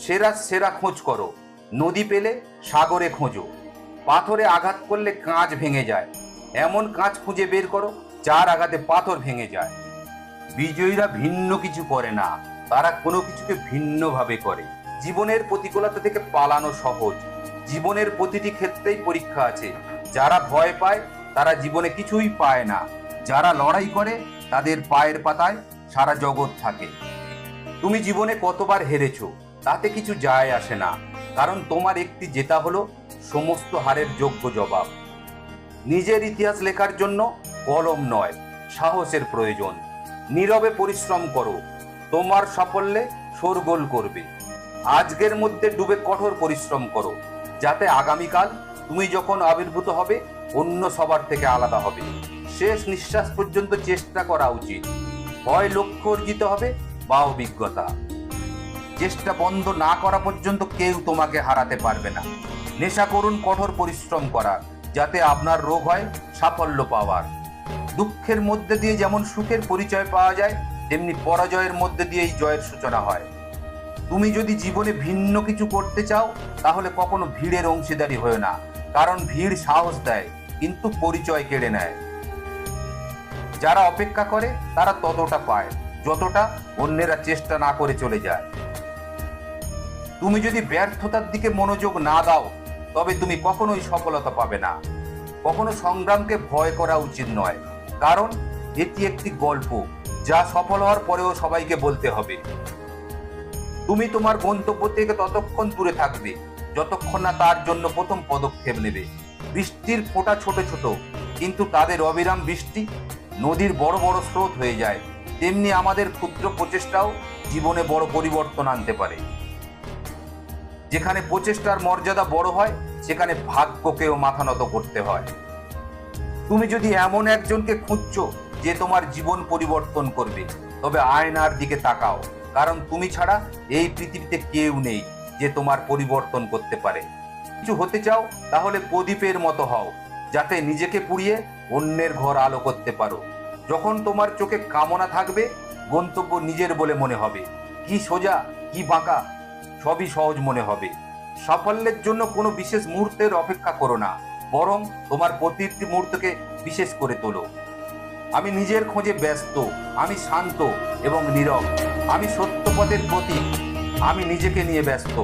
সেরা সেরা খোঁজ করো। নদী পেলে সাগরে খোঁজো। পাথরে আঘাত করলে কাঁচ ভেঙে যায়। এমন কাঁচ খুঁজে বের করো, যার আঘাতে পাথর ভেঙে যায়। বিজয়ীরা ভিন্ন কিছু করে না, তারা কোনো কিছুকে ভিন্নভাবে করে। জীবনের প্রতিকূলতা থেকে পালানো সহজ। জীবনের প্রতিটি ক্ষেত্রেই পরীক্ষা আছে। যারা ভয় পায়, তারা জীবনে কিছুই পায় না। যারা লড়াই করে, তাদের পায়ের পাতায় সারা জগৎ থাকে। তুমি জীবনে কতবার হেরেছো? তাতে কিছু যায় আসে না, কারণ তোমার একটি জেতা হলো সমস্ত হারের যোগ্য জবাব। নিজের ইতিহাস লেখার জন্য কলম নয়, সাহসের প্রয়োজন। নীরবে পরিশ্রম করো, তোমার সাফল্যে শোরগোল করবে। আজকের মধ্যে ডুবে কঠোর পরিশ্রম করো, যাতে আগামীকাল তুমি যখন আবির্ভূত হবে, অন্য সবার থেকে আলাদা হবে। শেষ নিঃশ্বাস পর্যন্ত চেষ্টা করা উচিত। হয় লক্ষ্য অর্জিত হবে বা অভিজ্ঞতা। চেষ্টা বন্ধ না করা পর্যন্ত কেউ তোমাকে হারাতে পারবে না। নেশা করুন, কঠোর পরিশ্রম করা যাতে আপনার রোগ হয়, সাফল্য পাওয়ার। দুঃখের মধ্যে দিয়ে যেমন সুখের পরিচয় পাওয়া যায়, তেমনি পরাজয়ের মধ্যে দিয়েই জয়ের সূচনা হয়। তুমি যদি জীবনে ভিন্ন কিছু করতে চাও, তাহলে কখনো ভিড়ের অংশীদারি হয়ে না, কারণ ভিড় সাহস দেয়, কিন্তু পরিচয় কেড়ে নেয়। যারা অপেক্ষা করে, তারা ততটা পায়, যতটা অন্যেরা চেষ্টা না করে চলে যায়। তুমি যদি ব্যর্থতার দিকে মনোযোগ না দাও, তবে তুমি কখনোই সফলতা পাবে না। কখনো সংগ্রামকে ভয় করা উচিত নয়, কারণ এটি একটি গল্প, যা সফল হওয়ার পরেও সবাইকে বলতে হবে। তুমি তোমার গন্তব্য থেকে ততক্ষণ দূরে থাকবে, যতক্ষণ না তার জন্য প্রথম পদক্ষেপ নেবে। বৃষ্টির ফোঁটা ছোট ছোট, কিন্তু তাদের অবিরাম বৃষ্টি, নদীর বড় বড় স্রোত হয়ে যায়। তেমনি আমাদের ক্ষুদ্র প্রচেষ্টাও জীবনে বড় পরিবর্তন আনতে পারে। যেখানে প্রচেষ্টার মর্যাদা বড় হয়, সেখানে ভাগ্যকেও মাথা নত করতে হয়। তুমি যদি এমন একজনকে খুঁজছো যে তোমার জীবন পরিবর্তন করবে, তবে আয়নার দিকে তাকাও, কারণ তুমি ছাড়া এই পৃথিবীতে কেউ নেই যে তোমার পরিবর্তন করতে পারে। কিছু হতে চাও, তাহলে প্রদীপের মতো হও, যাতে নিজেকে পুড়িয়ে অন্যের ঘর আলো করতে পারো। যখন তোমার চোখে কামনা থাকবে, গন্তব্য নিজের বলে মনে হবে। কি সোজা, কি বাঁকা সবই সহজ মনে হবে। সাফল্যের জন্য কোনো বিশেষ মুহূর্তের অপেক্ষা করো না, বরং তোমার প্রতিটি মুহূর্তকে বিশেষ করে তোলো। আমি নিজের খোঁজে ব্যস্ত, আমি শান্ত এবং নীরব, আমি সত্যপদের প্রতীক, আমি নিজেকে নিয়ে ব্যস্ত।